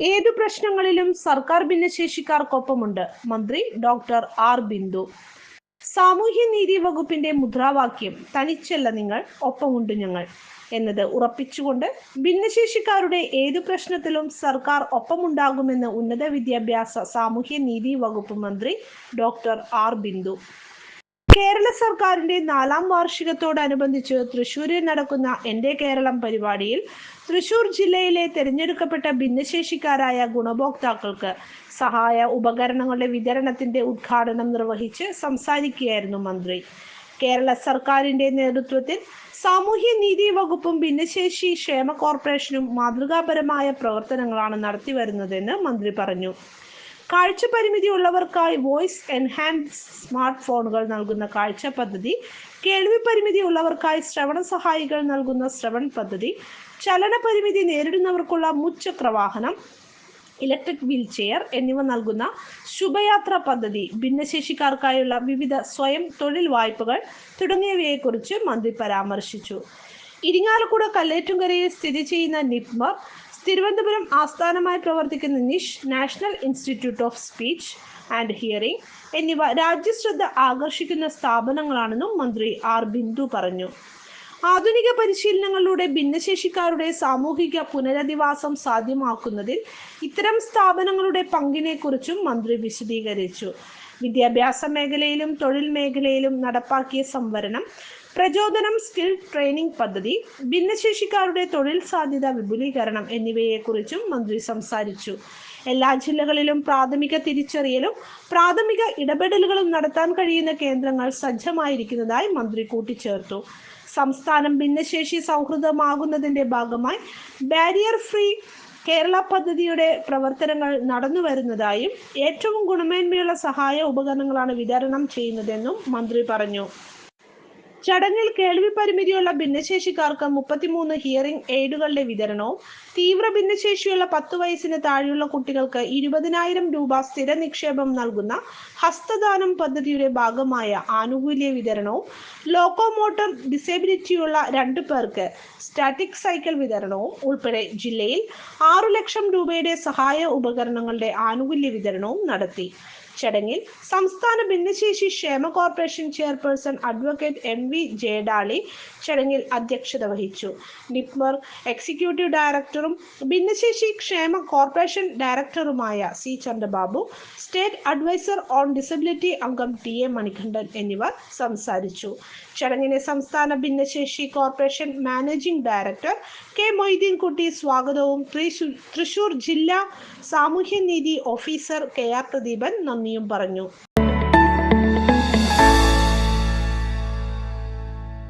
ഏതു പ്രശ്നങ്ങളിലും സർക്കാർ ഭിന്നശേഷിക്കാർക്കൊപ്പമുണ്ട്. മന്ത്രി ഡോക്ടർ ആർ ബിന്ദു. സാമൂഹ്യനീതി വകുപ്പിന്റെ മുദ്രാവാക്യം തനിച്ചല്ല നിങ്ങൾ ഒപ്പമുണ്ട് ഞങ്ങൾ എന്നത് ഉറപ്പിച്ചുകൊണ്ട് ഭിന്നശേഷിക്കാരുടെ ഏതു പ്രശ്നത്തിലും സർക്കാർ ഒപ്പമുണ്ടാകുമെന്ന് ഉന്നത വിദ്യാഭ്യാസ സാമൂഹ്യനീതി വകുപ്പ് മന്ത്രി ഡോക്ടർ ആർ ബിന്ദു. കേരള സർക്കാരിന്റെ നാലാം വാർഷികത്തോടനുബന്ധിച്ച് തൃശൂരിൽ നടക്കുന്ന എന്റെ കേരളം പരിപാടിയിൽ തൃശൂർ ജില്ലയിലെ തിരഞ്ഞെടുക്കപ്പെട്ട ഭിന്നശേഷിക്കാരായ ഗുണഭോക്താക്കൾക്ക് സഹായ ഉപകരണങ്ങളുടെ വിതരണത്തിന്റെ ഉദ്ഘാടനം നിർവഹിച്ച് സംസാരിക്കുകയായിരുന്നു മന്ത്രി. കേരള സർക്കാരിന്റെ നേതൃത്വത്തിൽ സാമൂഹ്യ നീതി വകുപ്പും ഭിന്നശേഷി ക്ഷേമ കോർപ്പറേഷനും മാതൃകാപരമായ പ്രവർത്തനങ്ങളാണ് നടത്തിവരുന്നതെന്ന് മന്ത്രി പറഞ്ഞു. കാഴ്ച പരിമിതി ഉള്ളവർക്കായി വോയിസ് എൻഹാൻസ് സ്മാർട്ട് ഫോണുകൾ നൽകുന്ന കാഴ്ച പദ്ധതി കേൾവി പരിമിതി ഉള്ളവർക്കായി ശ്രവണ സഹായികൾ നൽകുന്ന ശ്രവൺ പദ്ധതി ചലന പരിമിതി നേരിടുന്നവർക്കുള്ള മുച്ചക്രവാഹനം ഇലക്ട്രിക് വീൽ ചെയർ എന്നിവ നൽകുന്ന ശുഭയാത്ര പദ്ധതി ഭിന്നശേഷിക്കാർക്കായുള്ള വിവിധ സ്വയം തൊഴിൽ വായ്പകൾ തുടങ്ങിയവയെക്കുറിച്ച് മന്ത്രി പരാമർശിച്ചു. ഇരിങ്ങാലക്കുട കല്ലേറ്റുംകരയിൽ സ്ഥിതി ചെയ്യുന്ന നിപ്മർ തിരുവനന്തപുരം ആസ്ഥാനമായി പ്രവർത്തിക്കുന്ന NISH national institute of speech and hearing എന്നിവ രാജ്യശ്രദ്ധ ആകർഷിക്കുന്ന സ്ഥാപനങ്ങളാണെന്നും മന്ത്രി ആർ ബിന്ദു പറഞ്ഞു. ആധുനിക പരിശീലനങ്ങളിലൂടെ ഭിന്നശേഷിക്കാരുടെ സാമൂഹിക പുനരധിവാസം സാധ്യമാക്കുന്നതിൽ ഇത്തരം സ്ഥാപനങ്ങളുടെ പങ്കിനെക്കുറിച്ചും മന്ത്രി വിശദീകരിച്ചു. വിദ്യാഭ്യാസ മേഖലയിലും തൊഴിൽ മേഖലയിലും നടപ്പാക്കിയ സംവരണം പ്രചോദനം സ്കിൽ ട്രെയിനിംഗ് പദ്ധതി ഭിന്നശേഷിക്കാരുടെ തൊഴിൽ സാധ്യത വിപുലീകരണം എന്നിവയെക്കുറിച്ചും മന്ത്രി സംസാരിച്ചു. എല്ലാ ജില്ലകളിലും പ്രാഥമിക തിരിച്ചറിയലും പ്രാഥമിക ഇടപെടലുകളും നടത്താൻ കഴിയുന്ന കേന്ദ്രങ്ങൾ സജ്ജമായിരിക്കുന്നതായി മന്ത്രി കൂട്ടിച്ചേർത്തു. സംസ്ഥാനം ഭിന്നശേഷി സൗഹൃദമാകുന്നതിന്റെ ഭാഗമായി ബാരിയർ ഫ്രീ കേരള പദ്ധതിയുടെ പ്രവർത്തനങ്ങൾ നടന്നു വരുന്നതായും ഏറ്റവും ഗുണമേന്മയുള്ള സഹായ ഉപകരണങ്ങളാണ് വിതരണം ചെയ്യുന്നതെന്നും മന്ത്രി പറഞ്ഞു. ചടങ്ങിൽ കേൾവി പരിമിതിയുള്ള ഭിന്നശേഷിക്കാർക്ക് മുപ്പത്തിമൂന്ന് ഹിയറിംഗ് എയ്ഡുകളുടെ വിതരണവും തീവ്ര ഭിന്നശേഷിയുള്ള പത്ത് വയസ്സിന് താഴെയുള്ള കുട്ടികൾക്ക് ഇരുപതിനായിരം രൂപ സ്ഥിര നിക്ഷേപം നൽകുന്ന ഹസ്തദാനം പദ്ധതിയുടെ ഭാഗമായ ആനുകൂല്യ വിതരണവും ലോക്കോമോട്ടർ ഡിസേബിലിറ്റിയുള്ള രണ്ടു പേർക്ക് സ്റ്റാറ്റിക് സൈക്കിൾ വിതരണവും ഉൾപ്പെടെ ജില്ലയിൽ ആറു ലക്ഷം രൂപയുടെ സഹായ ഉപകരണങ്ങളുടെ ആനുകൂല്യ വിതരണവും നടത്തി. ചടങ്ങിൽ സംസ്ഥാന ഭിന്നശേഷി ക്ഷേമ corporation chairperson advocate M V Jayadali ചടങ്ങിൽ അധ്യക്ഷത വഹിച്ചു. നിപ്മർ എക്സിക്യൂട്ടീവ് ഡയറക്ടറും ഭിന്നശേഷി ക്ഷേമ കോർപ്പറേഷൻ ഡയറക്ടറുമായ C Chandrababu state adviser on disability അംഗം ടി എ മണികണ്ഠൻ എന്നിവർ സംസാരിച്ചു. ചടങ്ങിനെ സംസ്ഥാന ഭിന്നശേഷി corporation managing director K Moideenkutty സ്വാഗതവും തൃശൂർ ജില്ലാ സാമൂഹ്യനീതി ഓഫീസർ കെ ആർ പ്രദീപൻ നന്ദിയും പറഞ്ഞു.